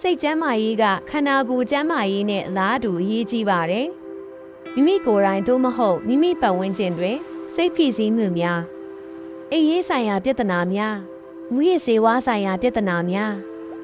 စိတ်ကျန်းမာရေးကခန္ဓာကိုယ်ကျန်းမာရေးနဲ့အလားတူအရေးကြီးပါတယ်။မိမိကိုယ်တိုင်သို့မဟုတ်မိမိပတ်ဝန်းကျင်တွင်စိတ်ဖိစီးမှုများအိပ်ရေးဆိုင်ရာပြဿနာများမူရစေဝါဆိုင်ရာပြဿနာများ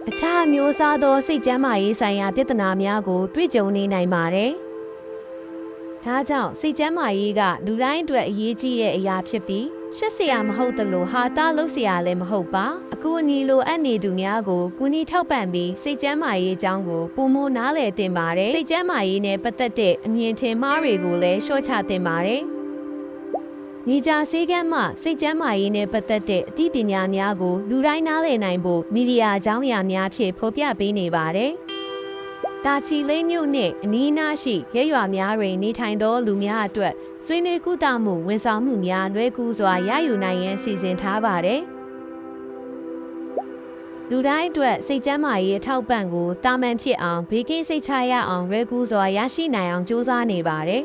အခြားအမျိုးအစားသောစိတ်ကျန်းမာရေးဆိုင်ရာပြဿနာများကို တွေ့ကြုံနေနိုင်ပါတယ်။ဒါကြောင့်စိတ်ကျန်းမာရေးကလူတိုင်းအတွက်အရေးကြီးတဲ့အရာဖြစ်ပြီး ရှက်စရာမဟုတ်သလိုဟာတာလို့စရာလည်းမဟုတ်ပါအကူအညီလိုအပ်နေသူများကိုကူညီထောက်ပံ့ပြီးစိတ်ကျန်းမာရေးအကြောင်းကိုပုံမနားလည်တင်ပါတယ်စိတ်ကျန်းမာရေးနဲ့ပတ်သက်တဲ့အမြင်ထင်မှားတွေကိုလည်းရှော့ချတင်ပါတယ်နေကြဆေးကမ်းမှစိတ်ကျန်းမာရေးနဲ့ပတ်သက်တဲ့အသိပညာများကိုလူတိုင်းနားလည်နိုင်ဖို့မီဒီယာအကြောင်းအရာများဖြင့်ဖော်ပြပေးနေပါတယ်။ တာချီလေးမြို့နှင့်အနီးအနားရှိရဲရွာများတွင်နေထိုင်သောလူများအတွက်ဆွေးနွေးကုသမှုဝန်ဆောင်မှုများလွယ်ကူစွာရယူနိုင်ရန်စီစဉ်ထားပါတယ်။လူတိုင်းအတွက်စိတ်ကျန်းမာရေးအထောက်ပံ့ကိုတာမန်ဖြစ်အောင်ဘေးကင်းစိတ်ချရအောင်လွယ်ကူစွာရရှိနိုင်အောင်ကြိုးစားနေပါတယ်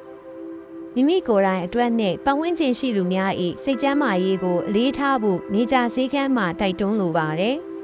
။မိမိကိုယ်တိုင်အတွက်နဲ့ပတ်ဝန်းကျင်ရှိလူများ၏စိတ်ကျန်းမာရေးကိုအလေးထားဖို့နေကြဆေးခန်းမှာတိုက်တွန်းလိုပါတယ်။